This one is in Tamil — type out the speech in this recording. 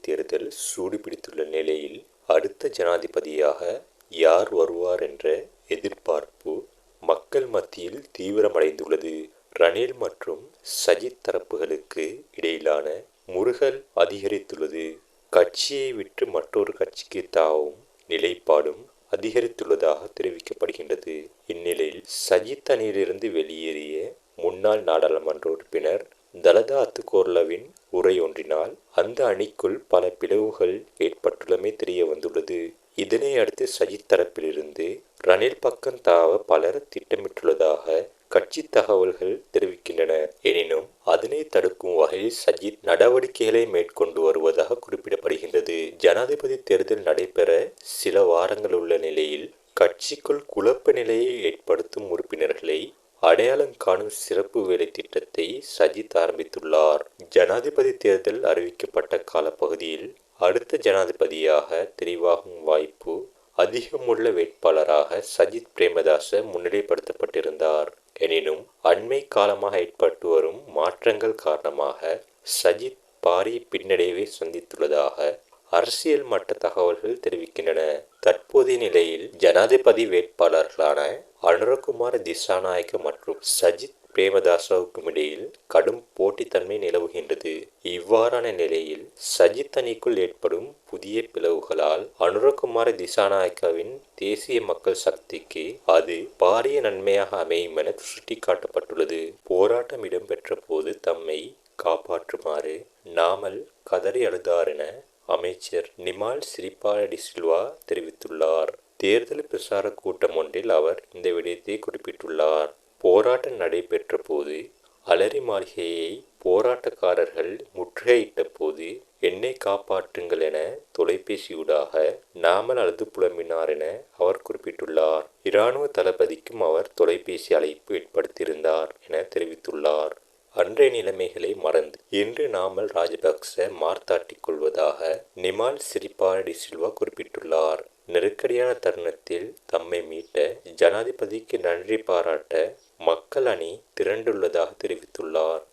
தேர்தல் சூடுபிடித்துள்ள நிலையில் அடுத்த ஜனாதிபதியாக யார் வருவார் என்ற எதிர்பார்ப்பு மக்கள் மத்தியில் தீவிரமடைந்துள்ளது. ரணில் மற்றும் சஜித் தரப்புகளுக்கு இடையிலான முருகல் அதிகரித்துள்ளது. கட்சியை விட்டு மற்றொரு கட்சிக்கு தாவும் நிலைப்பாடும் அதிகரித்துள்ளதாக தெரிவிக்கப்படுகின்றது. இந்நிலையில் சஜித் அணியிலிருந்து வெளியேறிய முன்னாள் நாடாளுமன்ற உறுப்பினர் தலதா அத்துக்கோர்லவின் உரையொன்றினால் அந்த அணிக்குள் பல பிளவுகள் ஏற்பட்டுள்ளமை தெரிய வந்துள்ளது. இதனை அடுத்து சஜித் தரப்பிலிருந்து ரணில் பக்கம் தாவ பலர் திட்டமிட்டுள்ளதாக கட்சி தகவல்கள் தெரிவிக்கின்றன. எனினும் அதனை தடுக்கும் வகையில் சஜித் நடவடிக்கைகளை மேற்கொண்டு வருவதாக குறிப்பிடப்படுகின்றது. ஜனாதிபதி தேர்தல் நடைபெற சில வாரங்கள் உள்ள நிலையில் கட்சிக்குள் குழப்ப நிலையை ஏற்படுத்தும் உறுப்பினர்களை அடையாளம் காணும் சிறப்பு வேலை திட்டத்தை சஜித் ஆரம்பித்துள்ளார். ஜனாதிபதி தேர்தல் அறிவிக்கப்பட்ட காலப்பகுதியில் அடுத்த ஜனாதிபதியாக தெரிவாகும் வாய்ப்பு அதிகமுள்ள வேட்பாளராக சஜித் பிரேமதாச முன்னிலைப்படுத்தப்பட்டிருந்தார். எனினும் அண்மை காலமாக ஏற்பட்டு வரும் மாற்றங்கள் காரணமாக சஜித் பாரிய பின்னடைவை சந்தித்துள்ளதாக அரசியல் மட்ட தகவல்கள் தெரிவிக்கின்றன. தற்போதைய நிலையில் ஜனாதிபதி வேட்பாளர்களான அனுரகுமார் திசாநாயக்க மற்றும் சஜித் பிரேமதாசாவுக்கும் இடையில் கடும் போட்டித்தன்மை நிலவுகின்றது. இவ்வாறான நிலையில் சஜித் அணிக்குள் ஏற்படும் புதிய பிளவுகளால் அனுரகுமார திசாநாயக்காவின் தேசிய மக்கள் சக்திக்கு அது பாரிய நன்மையாக அமையும் என சுட்டிக்காட்டப்பட்டுள்ளது. போராட்டம் இடம்பெற்ற போது தம்மை காப்பாற்றுமாறு நாமல் கதறி அழுதார் என அமைச்சர் நிமால் சிரிபாலடி டிசில்வா தெரிவித்துள்ளார். தேர்தல் பிரசார கூட்டம் ஒன்றில் அவர் இந்த விடயத்தை குறிப்பிட்டுள்ளார். போராட்டம் நடைபெற்ற போது அலரி மாளிகையை போராட்டக்காரர்கள் முற்றுகையிட்ட போது என்னை காப்பாற்றுங்கள் என தொலைபேசியூடாக நாமல் அழுது புலம்பினார் என அவர் குறிப்பிட்டுள்ளார். இராணுவ தளபதிக்கும் அவர் தொலைபேசி அழைப்பு ஏற்படுத்தியிருந்தார் என தெரிவித்துள்ளார். அன்றைய நிலைமைகளை மறந்து இன்று நாமல் ராஜபக்ச மார்த்தாட்டிக் கொள்வதாக நிமால் சிரிபாடி சில்வா குறிப்பிட்டுள்ளார். நெருக்கடியான தருணத்தில் தம்மை மீட்ட ஜனாதிபதிக்கு நன்றி பாராட்ட மக்கள் அணி திரண்டுள்ளதாக தெரிவித்துள்ளார்.